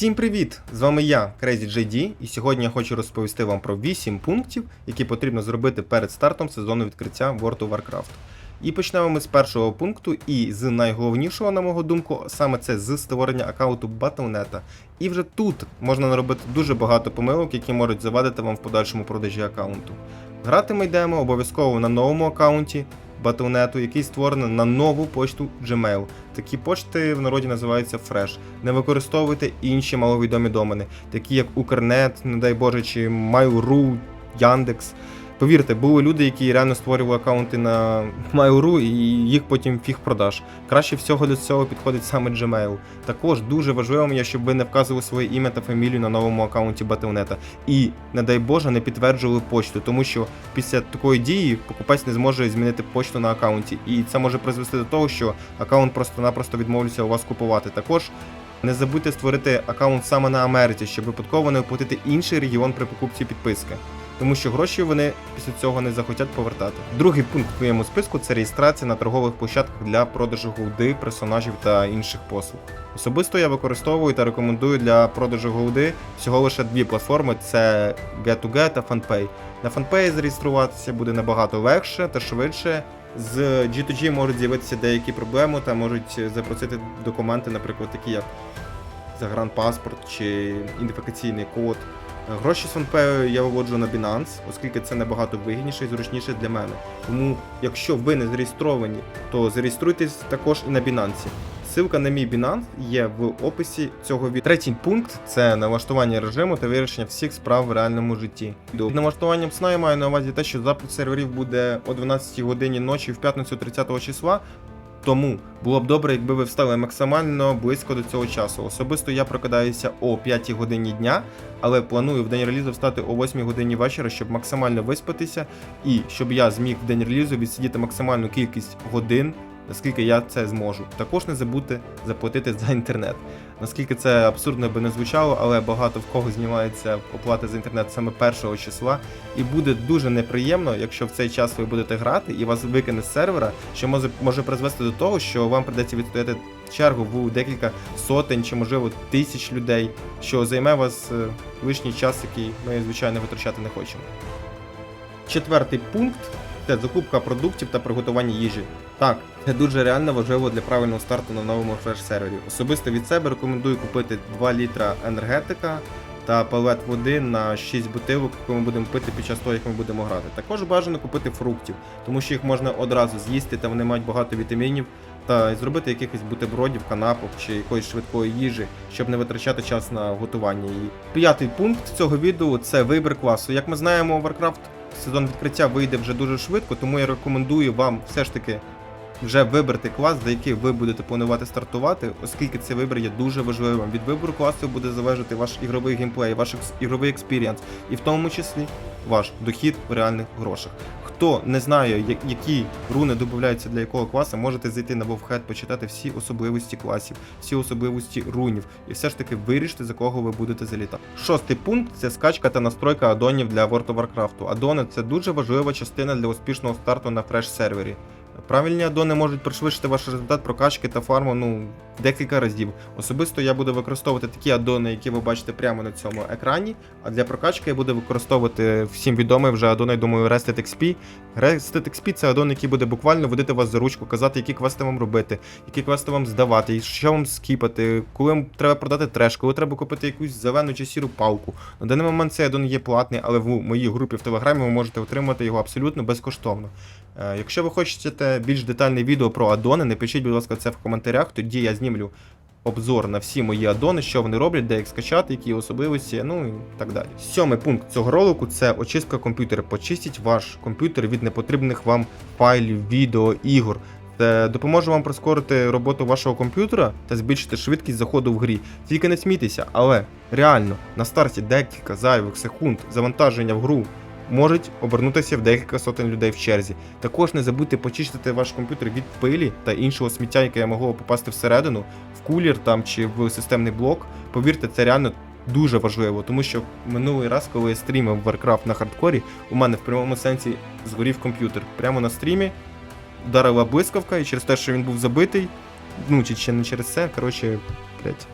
Всім привіт! З вами я, CrazyJD, і сьогодні я хочу розповісти вам про 8 пунктів, які потрібно зробити перед стартом сезону відкриття World of Warcraft. І почнемо ми з першого пункту, і з найголовнішого, на мого думку, саме це з створення аккаунту Battle.net. І вже тут можна наробити дуже багато помилок, які можуть завадити вам в подальшому продажі аккаунту. Грати ми йдемо обов'язково на новому аккаунті Battle.net, який створений на нову почту Gmail. Такі почти в народі називаються Fresh. Не використовуйте інші маловідомі домени, такі як Укрнет, не дай Боже, чи Mail.ru, Яндекс. Повірте, були люди, які реально створювали аккаунти на Mail.ru і їх потім фіг продаж. Краще всього до цього підходить саме Gmail. Також дуже важливо є, щоб ви не вказували своє ім'я та фамілію на новому аккаунті Battle.net. І, не дай Боже, не підтверджували почту, тому що після такої дії покупець не зможе змінити почту на аккаунті. І це може призвести до того, що аккаунт просто-напросто відмовляться у вас купувати. Також не забудьте створити аккаунт саме на Америці, щоб випадково не оплатити інший регіон при покупці підписки. Тому що гроші вони після цього не захотять повертати. Другий пункт в твоєму списку це реєстрація на торгових площадках для продажу голди, персонажів та інших послуг. Особисто я використовую та рекомендую для продажу голди всього лише дві платформи: це Get2Get та FunPay. На FunPay зареєструватися буде набагато легше та швидше. З G2G можуть з'явитися деякі проблеми та можуть запросити документи, наприклад, такі як загранпаспорт чи ідентифікаційний код. Гроші з FunPay я виводжу на Binance, оскільки це набагато вигідніше і зручніше для мене. Тому, якщо ви не зареєстровані, то зареєструйтесь також і на Binance. Ссылка на мій Binance є в описі цього відео. Третій пункт це налаштування режиму та вирішення всіх справ в реальному житті. Під налаштуванням сна я маю на увазі те, що запуск серверів буде о 12 годині ночі в п'ятницю 30 числа. Тому було б добре, якби ви встали максимально близько до цього часу. Особисто я прокидаюся о 5 годині дня, але планую в день релізу встати о 8 годині вечора, щоб максимально виспатися, і щоб я зміг в день релізу відсидіти максимальну кількість годин, наскільки я це зможу. Також не забудьте заплатити за інтернет. Наскільки це абсурдно би не звучало, але багато в кого знімається оплата за інтернет саме першого числа, і буде дуже неприємно, якщо в цей час ви будете грати і вас викине з сервера, що може, може призвести до того, що вам придеться відстояти чергу в декілька сотень чи можливо тисяч людей, що займе вас е, лишній час, який ми звичайно витрачати не хочемо. Четвертий пункт це закупка продуктів та приготування їжі. Так, це дуже реально важливо для правильного старту на новому фреш-сервері. Особисто від себе рекомендую купити 2 літра енергетика та палет води на 6 бутилок, яку ми будемо пити під час того, як ми будемо грати. Також бажано купити фруктів, тому що їх можна одразу з'їсти, та вони мають багато вітамінів. Та зробити якихось бутербродів, канапок чи якоїсь швидкої їжі, щоб не витрачати час на готування її. П'ятий пункт цього відео це вибір класу. Як ми знаємо, Warcraft сезон відкриття вийде вже дуже швидко, тому я рекомендую вам все ж таки вже вибрати клас, за який ви будете планувати стартувати, оскільки цей вибір є дуже важливим. Від вибору класу буде залежати ваш ігровий геймплей, ваш ігровий експіріанс, і в тому числі ваш дохід в реальних грошах. Хто не знає, які руни додаються для якого класу, можете зайти на Вовхед, почитати всі особливості класів, всі особливості рунів, і все ж таки вирішити, за кого ви будете залітати. Шостий пункт це скачка та настройка адонів для World of Warcraft. Адони це дуже важлива частина для успішного старту на фреш сервері. Правильні адони можуть пришвидшити ваш результат прокачки та фарму ну декілька разів. Особисто я буду використовувати такі адони, які ви бачите прямо на цьому екрані. А для прокачки я буду використовувати всім відомий вже адон, я думаю, Rested XP. Rested XP це адон, який буде буквально водити вас за ручку, казати, які квести вам робити, які квести вам здавати, що вам скіпати, коли вам треба продати треш, коли треба купити якусь зелену чи сіру палку. На даний момент цей адон є платний, але в моїй групі в Телеграмі ви можете отримати його абсолютно безкоштовно. Е, Якщо ви хочете більш детальне відео про адони, напишіть, будь ласка, це в коментарях, тоді я знімлю обзор на всі мої адони, що вони роблять, де їх скачати, які особливості, ну і так далі. Сьомий пункт цього ролику це очистка комп'ютера. Почистіть ваш комп'ютер від непотрібних вам файлів, відео, ігор. Це допоможе вам прискорити роботу вашого комп'ютера та збільшити швидкість заходу в грі. Тільки не смійтеся, але реально на старті декілька зайвих секунд завантаження в гру можуть обернутися в декілька сотень людей в черзі. Також не забудьте почистити ваш комп'ютер від пилі та іншого сміття, яке могло попасти всередину, в кулір там чи в системний блок. Повірте, це реально. Дуже важливо, тому що минулий раз, коли я стрімив Warcraft на хардкорі, у мене в прямому сенсі згорів комп'ютер. Прямо на стрімі вдарила блискавка, і через те, що він був забитий, ну чи ще не через це, коротше, блять.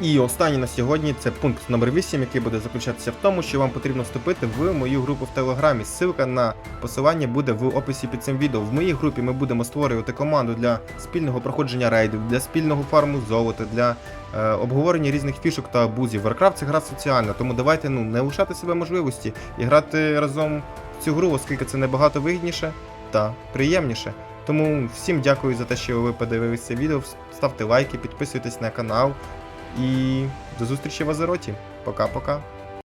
І останній на сьогодні це пункт номер 8, який буде заключатися в тому, що вам потрібно вступити в мою групу в Телеграмі. Ссылка на посилання буде в описі під цим відео. В моїй групі ми будемо створювати команду для спільного проходження рейдів, для спільного фарму золота, для е, обговорення різних фішок та абузів. Warcraft це гра соціальна, тому давайте ну не лишати себе можливості і грати разом в цю гру, оскільки це набагато вигідніше та приємніше. Тому всім дякую за те, що ви подивилися відео. Ставте лайки, підписуйтесь на канал. І до зустрічі в Азероті. Пока-пока.